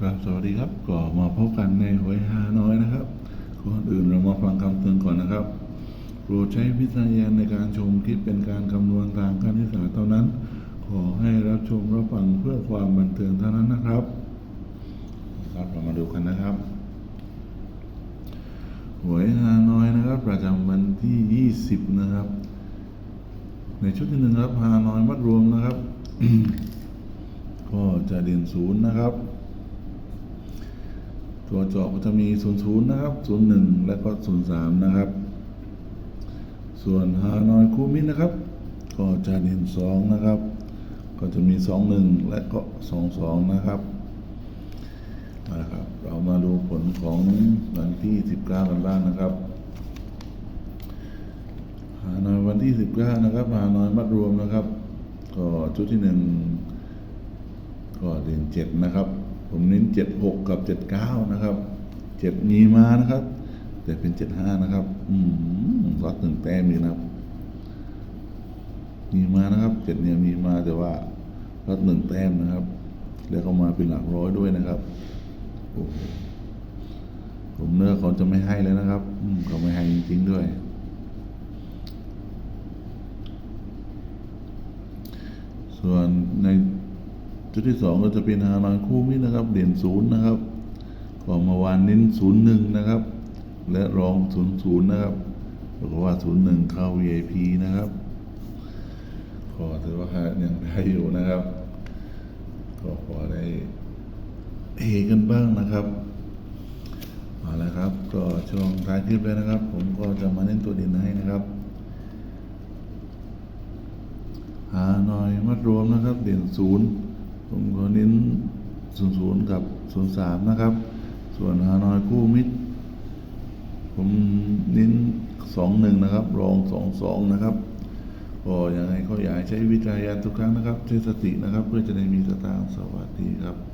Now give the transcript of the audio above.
ครับสวัสดีครับก็มาพบกันในหวยฮาน้อยนะครับก่อนอื่นเรามาฟังคำเตือนก่อนนะครับโปรดใช้วิจารณญาณในการชมคลิปเป็นการคำนวณทางคณิตศาสตร์เท่านั้น ขอให้รับชมรับฟังเพื่อความบันเทิงเท่านั้นนะครับครับเรามาดูกันนะครับหวยฮาน้อยนะครับ ประจำวันที่ 20 นะครับ ในชุดที่หนึ่งครับฮานอยมัดรวมนะครับ ก็จะเด่นศูนย์นะครับ ตัวเจาะก็จะมีศูนย์นะครับศูนย์และก็ศูนย์สามนะครับ ส่วนฮานอยคูมิตนะครับ ก็จะเด่นสองนะครับ ก็จะมีสองหนึ่งและก็สองสองนะครับเอาละครับ เรามาดูผลของวันที่สิบเก้ากันบ้างนะครับหานอยวันที่สิบเก้านะครับหานอยมัดรวมนะครับ ก็ชุดที่หนึ่งก็เด่นเจ็ดนะครับ ผมเน้นเจ็ดหกกับเจ็ดเก้านะครับเจ็ดมีมานะครับ แต่เป็นเจ็ดห้านะครับ อืมรัดหนึ่งแต้มนี่นะครับ มีมานะครับเจ็ดเนี่ยมีมาแต่ว่ารัดหนึ่งแต้มนะครับ แล้วก็มาเป็นหลักร้อยด้วยนะครับโอ้ผมเนื้อเขาจะไม่ให้เลยนะครับ อืมเขาไม่ให้จริงๆด้วยส่วนใน จุดที่สองก็จะเป็นฮานอยคู่มิตรนะครับเด่นศูนย์นะครับก็เมาวานเน้นศูนย์หนึ่งนะครับ และรองศูนย์ศูนย์นะครับบอกว่าศูนย์หนึ่งเข้า VIP นะครับก็ถือว่ายังได้อยู่นะครับ ก็พอได้เฮกันบ้างนะครับเอาละครับ ก็ช่วงท้ายคลิปเลยนะครับ ผมก็จะมาเน้นตัวเด่นให้นะครับหาหน่อยมัดรวมนะครับ เด่นศูนย์ผมก็เน้นศูนย์ศูนย์ กับ 03นสามนะครับ ส่วนฮานอยคู่มิตร ผมเน้นสองหนึ่งนะครับ รองสองสองนะครับก็ยังไงก็อยากให้ใช้วิจารณญาณทุกครั้งนะครับใช้สตินะครับ เพื่อจะได้มีสตางค์สวัสดีครับ